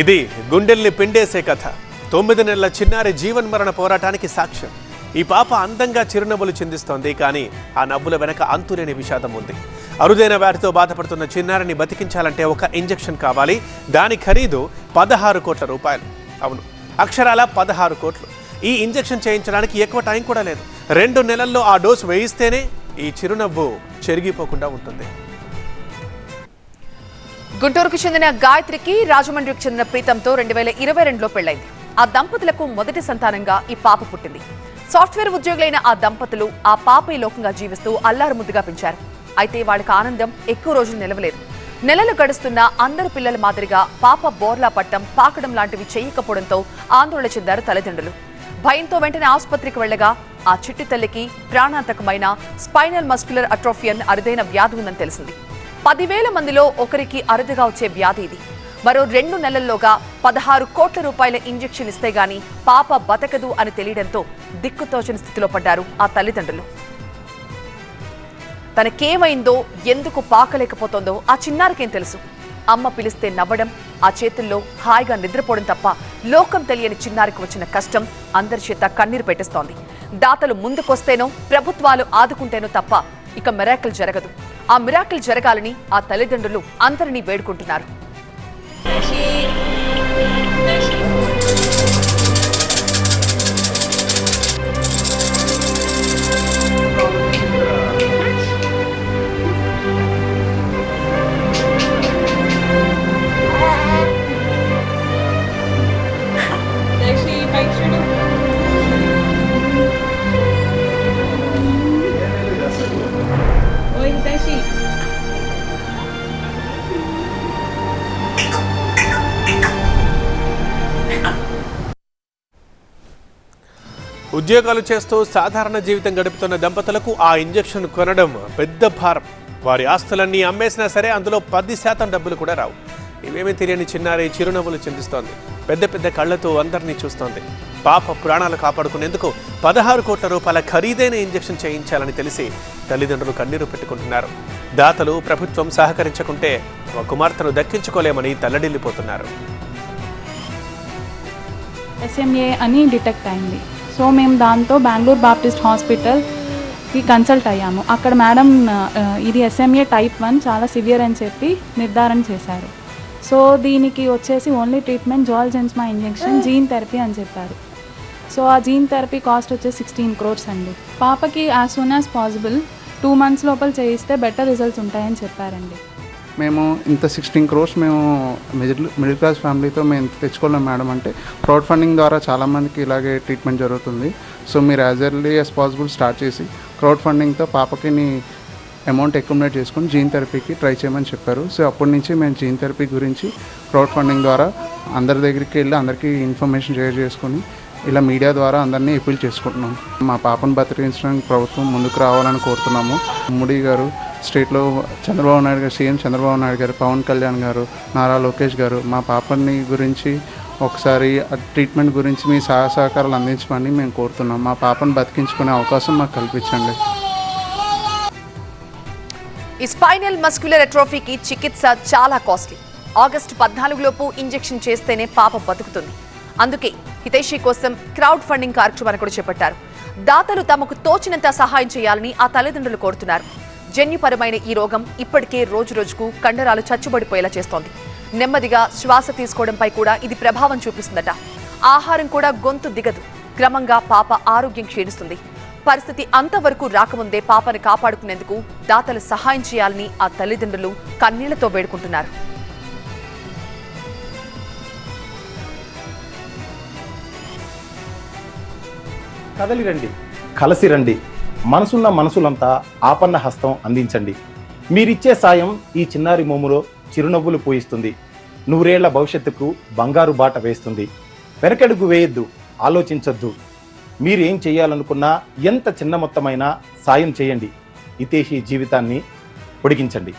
ఇది గుండెల్ని పిండేసే కథ. తొమ్మిది నెలల చిన్నారి జీవన్ మరణ పోరాటానికి సాక్ష్యం. ఈ పాప అందంగా చిరునవ్వులు చిందిస్తోంది కానీ ఆ నవ్వుల వెనక అంతులేని విషాదం ఉంది. అరుదైన వ్యాధితో బాధపడుతున్న చిన్నారిని బతికించాలంటే ఒక ఇంజెక్షన్ కావాలి. దాని ఖరీదు పదహారు కోట్ల రూపాయలు. అవును అక్షరాల పదహారు కోట్లు. ఈ ఇంజెక్షన్ చేయించడానికి ఎక్కువ టైం కూడా లేదు. రెండు నెలల్లో ఆ డోసు వేయిస్తేనే ఈ చిరునవ్వు చెరిగిపోకుండా ఉంటుంది. గుంటూరుకు చెందిన గాయత్రికి రాజమండ్రికి చెందిన ప్రీతంతో రెండు వేల ఇరవై రెండులో పెళ్ళైంది ఆ దంపతులకు మొదటి సంతానంగా ఈ పాప పుట్టింది. సాఫ్ట్వేర్ ఉద్యోగులైన ఆ దంపతులు ఆ పాప ఈ లోకంగా జీవిస్తూ అల్లారు ముద్దుగా పెంచారు. అయితే వాళ్ళకి ఆనందం ఎక్కువ రోజులు నిలవలేదు. నెలలు గడుస్తున్న అందరు పిల్లల మాదిరిగా పాప బోర్లా పట్టం పాకడం లాంటివి చేయకపోవడంతో ఆందోళన చెందారు తల్లిదండ్రులు. భయంతో వెంటనే ఆసుపత్రికి వెళ్ళగా ఆ చిట్టి తల్లికి ప్రాణాంతకమైన స్పైనల్ మస్క్యులర్ అట్రోఫియన్ అరుదైన వ్యాధి ఉందని తెలిసింది. పదివేల మందిలో ఒకరికి అరుదుగా వచ్చే వ్యాధి ఇది. మరో రెండు నెలల్లోగా పదహారు కోట్ల రూపాయల ఇంజెక్షన్ ఇస్తే గాని పాప బతకదు అని తెలియడంతో దిక్కుతోచని స్థితిలో పడ్డారు ఆ తల్లిదండ్రులు. తనకేమైందో ఎందుకు పాకలేకపోతుందో ఆ చిన్నారికేం తెలుసు. అమ్మ పిలిస్తే నవ్వడం ఆ చేతుల్లో హాయిగా నిద్రపోవడం తప్ప లోకం తెలియని చిన్నారికి వచ్చిన కష్టం అందరి చేత కన్నీరు పెట్టిస్తోంది. దాతలు ముందుకొస్తేనో ప్రభుత్వాలు ఆదుకుంటేనో తప్ప ఇక మెరాకల్ జరగదు. ఆ మిరాకిల్ జరగాలని ఆ తల్లిదండ్రులు అందరినీ వేడుకుంటున్నారు. ఉద్యోగాలు చేస్తూ సాధారణ జీవితం గడుపుతున్న దంపతులకు ఆ ఇంజెక్షన్ కొనడం పెద్ద భారం. వారి ఆస్తులన్నీ అమ్మేసినా సరే అందులో పది శాతం డబ్బులు కూడా రావు. ఇవేమీ తెలియని చిన్నారి చిరునవ్వులు చిందిస్తోంది. పెద్ద పెద్ద కళ్ళతో అందరినీ చూస్తోంది. పాప ప్రాణాలు కాపాడుకునేందుకు పదహారు కోట్ల రూపాయల ఖరీదైన ఇంజెక్షన్ చేయించాలని తెలిసి తల్లిదండ్రులు కన్నీరు పెట్టుకుంటున్నారు. దాతలు ప్రభుత్వం సహకరించకుంటే ఒక కుమార్తెను దక్కించుకోలేమని తల్లడిల్లిపోతున్నారు. ఎస్ఎంఏ అని డిటెక్ట్ అయింది. సో మేము దాంతో బెంగళూరు బాప్టిస్ట్ హాస్పిటల్కి కన్సల్ట్ అయ్యాము. అక్కడ మేడం ఇది ఎస్ఎంఏ టైప్ వన్ చాలా సివియర్ అని చెప్పి నిర్ధారణ చేశారు. సో దీనికి వచ్చేసి only treatment Zolgensma injection gene therapy అని చెప్పారు. సో ఆ జీన్ థెరపీ కాస్ట్ వచ్చేసి సిక్స్టీన్ క్రోర్స్ అండి. పాపకి as soon as possible two months లోపల చేయిస్తే బెటర్ రిజల్ట్స్ ఉంటాయని చెప్పారండి. మేము ఇంత సిక్స్టీన్ క్రోర్స్ మేము మిడిల్ మిడిల్ క్లాస్ ఫ్యామిలీతో మేము ఇంత తెచ్చుకోలేం మేడం. అంటే క్రౌడ్ ఫండింగ్ ద్వారా చాలామందికి ఇలాగే ట్రీట్మెంట్ జరుగుతుంది. సో మీరు as early as possible start చేసి క్రౌడ్ ఫండింగ్తో పాపకి అమౌంట్ అక్యుములేట్ చేసుకొని జీన్ థెరపీకి ట్రై చేయమని చెప్పారు. సో అప్పటి నుంచి మేము జీన్ థెరపీ గురించి క్రౌడ్ ఫండింగ్ ద్వారా అందరి దగ్గరికి వెళ్ళి అందరికీ ఇన్ఫర్మేషన్ షేర్ చేసుకొని ఇలా మీడియా ద్వారా అందరినీ అప్పీల్ చేసుకుంటున్నాం. మా పాపను బతికించడానికి ప్రభుత్వం ముందుకు రావాలని కోరుతున్నాము. మోడీ గారు స్టేట్లో చంద్రబాబు నాయుడు గారు సీఎం చంద్రబాబు నాయుడు గారు పవన్ కళ్యాణ్ గారు నారా లోకేష్ గారు మా పాపని గురించి ఒకసారి ట్రీట్మెంట్ గురించి మీ సహాయ సహకారాలు అందించమని మేము కోరుతున్నాం. మా పాపను బతికించుకునే అవకాశం మాకు కల్పించండి. ఈ స్పైనల్ మస్క్యులర్ ఎట్రోఫీకి చికిత్స చాలా కాస్ట్లీ. ఆగస్టు పద్నాలుగులోపు ఇంజెక్షన్ చేస్తేనే పాప బతుకుతుంది. అందుకే హితైషి కోసం క్రౌడ్ ఫండింగ్ కార్యక్రమాన్ని కూడా చేపట్టారు. దాతలు తమకు తోచినంత సహాయం చేయాలని ఆ తల్లిదండ్రులు కోరుతున్నారు. జన్యుపరమైన ఈ రోగం ఇప్పటికే రోజు రోజుకు కండరాలు చచ్చుబడిపోయేలా చేస్తోంది. నెమ్మదిగా శ్వాస తీసుకోవడంపై కూడా ఇది ప్రభావం చూపిస్తుందట. ఆహారం కూడా గొంతు దిగదు. క్రమంగా పాప ఆరోగ్యం క్షీణిస్తుంది. పరిస్థితి అంతవరకు రాకముందే పాపను కాపాడుకునేందుకు దాతలు సహాయం చేయాలని ఆ తల్లిదండ్రులు కన్నీళ్ళతో వేడుకుంటున్నారు. కదలి రండి కలసి రండి మనసున్న మనసులంతా ఆపన్న హస్తం అందించండి. మీరిచ్చే సాయం ఈ చిన్నారి మోములో చిరునవ్వులు పోయిస్తుంది. నూరేళ్ళ భవిష్యత్తుకు బంగారు బాట వేస్తుంది. వెనకడుగు వేయొద్దు ఆలోచించొద్దు. మీరేం చేయాలనుకున్నా ఎంత చిన్న మొత్తమైనా సాయం చేయండి. ఇతేషి జీవితాన్ని పొడిగించండి.